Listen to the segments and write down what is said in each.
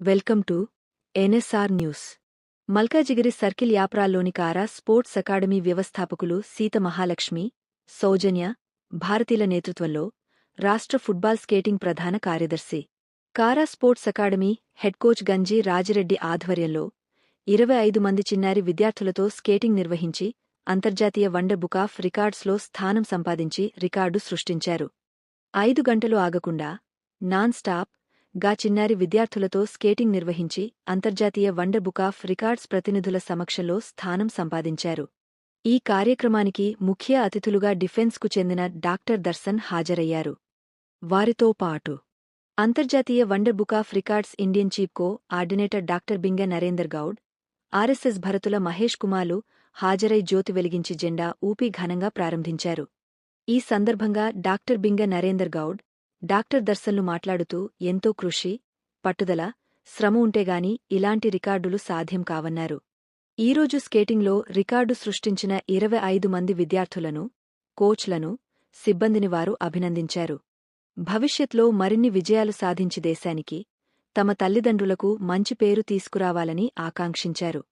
Welcome to NSR news. Malkajgiri circle యాప్రాల్లోని Kara sports academy వ్యవస్థాపకులు సీత మహాలక్ష్మి సౌజన్య భారతీల నేతృత్వంలో రాష్ట్ర ఫుట్బాల్ స్కేటింగ్ ప్రధాన కార్యదర్శి. కారా స్పోర్ట్స్ అకాడమీ హెడ్ కోచ్ గంజి రాజిరెడ్డి ఆధ్వర్యంలో ఇరవై ఐదు మంది చిన్నారి విద్యార్థులతో స్కేటింగ్ నిర్వహించి అంతర్జాతీయ వండర్ బుక్ ఆఫ్ రికార్డ్స్లో స్థానం సంపాదించి రికార్డు సృష్టించారు. ఐదు గంటలు ఆగకుండా నాన్ స్టాప్ గా చిన్నారి విద్యార్థులతో స్కేటింగ్ నిర్వహించి అంతర్జాతీయ వండర్ బుక్ ఆఫ్ రికార్డ్స్ ప్రతినిధుల సమక్షంలో స్థానం సంపాదించారు. ఈ కార్యక్రమానికి ముఖ్య అతిథులుగా డిఫెన్స్కు చెందిన డాక్టర్ దర్శన్ హాజరయ్యారు. వారితో పాటు అంతర్జాతీయ wonder book of records Indian chief coordinator doctor Binga Narender Goud RSS Bharathula Mahesh కుమార్లు హాజరై జ్యోతి వెలిగించి జెండా ఊపి ఘనంగా ప్రారంభించారు. ఈ సందర్భంగా డాక్టర్ బింగ నరేందర్ గౌడ్ డాక్టర్ దర్శన్లు మాట్లాడుతూ ఎంతో కృషి పట్టుదల శ్రమ ఉంటేగాని ఇలాంటి రికార్డులు సాధ్యం కావన్నారు. ఈరోజు స్కేటింగ్లో రికార్డు సృష్టించిన ఇరవై ఐదు మంది విద్యార్థులను కోచ్లను సిబ్బందిని వారు అభినందించారు. భవిష్యత్లో మరిన్ని విజయాలు సాధించి దేశానికి తమ తల్లిదండ్రులకు మంచి పేరు తీసుకురావాలని ఆకాంక్షించారు.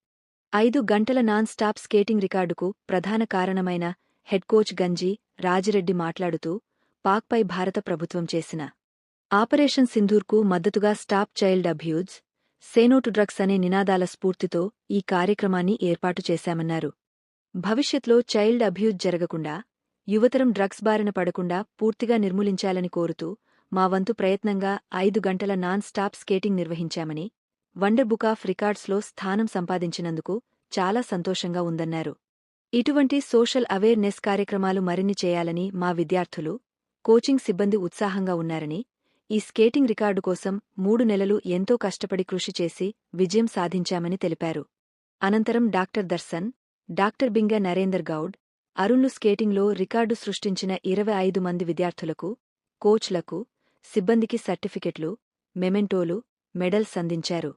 ఐదు గంటల నాన్ స్టాప్ స్కేటింగ్ రికార్డుకు ప్రధాన కారణమైన హెడ్ కోచ్ గంజీ రాజిరెడ్డి మాట్లాడుతూ పాక్పై భారత ప్రభుత్వం చేసిన ఆపరేషన్ సింధూర్కు మద్దతుగా stop child abuse say no to drugs అనే నినాదాల స్ఫూర్తితో ఈ కార్యక్రమాన్ని ఏర్పాటు చేశామన్నారు. భవిష్యత్లో చైల్డ్ అబ్యూజ్ జరగకుండా యువతరం డ్రగ్స్ బారిన పడకుండా పూర్తిగా నిర్మూలించాలని కోరుతూ మా వంతు ప్రయత్నంగా ఐదు గంటల నాన్ స్టాప్ స్కేటింగ్ నిర్వహించామని వండర్ బుక్ ఆఫ్ రికార్డ్స్లో స్థానం సంపాదించినందుకు చాలా సంతోషంగా ఉందన్నారు. ఇటువంటి సోషల్ అవేర్నెస్ కార్యక్రమాలు మరిన్ని చేయాలని మా విద్యార్థులు కోచింగ్ సిబ్బంది ఉత్సాహంగా ఉన్నారని ఈ స్కేటింగ్ రికార్డు కోసం మూడు నెలలు ఎంతో కష్టపడి కృషి చేసి విజయం సాధించామని తెలిపారు. అనంతరం డాక్టర్ దర్శన్ డాక్టర్ బింగ నరేందర్ గౌడ్ అరుణ్లు స్కేటింగ్లో రికార్డు సృష్టించిన ఇరవై ఐదు మంది విద్యార్థులకు కోచ్లకు సిబ్బందికి సర్టిఫికెట్లు మెమెంటోలు మెడల్స్ అందించారు.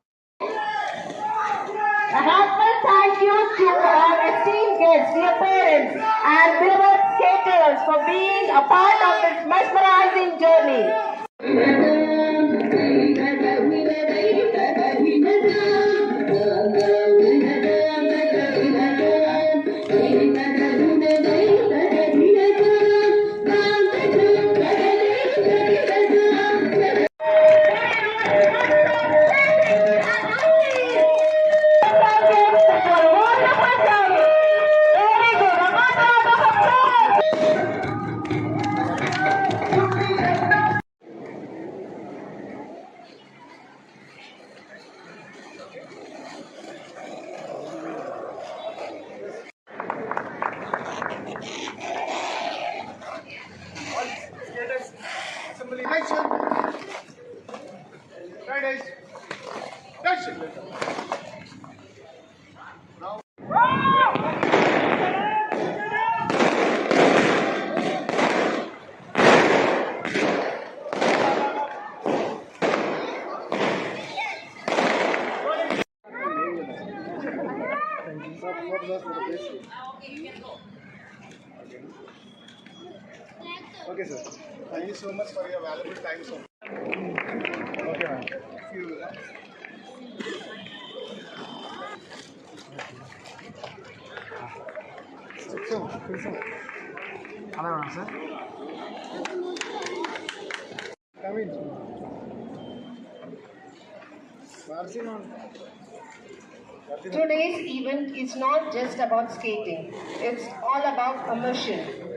For being a part of this mesmerizing journey. Hi, sir. Fridays. Okay, sir. Thank you so much for your valuable time, sir. Okay, ma'am. Hello, sir. Come in. Today's event is not just about skating, it's all about immersion.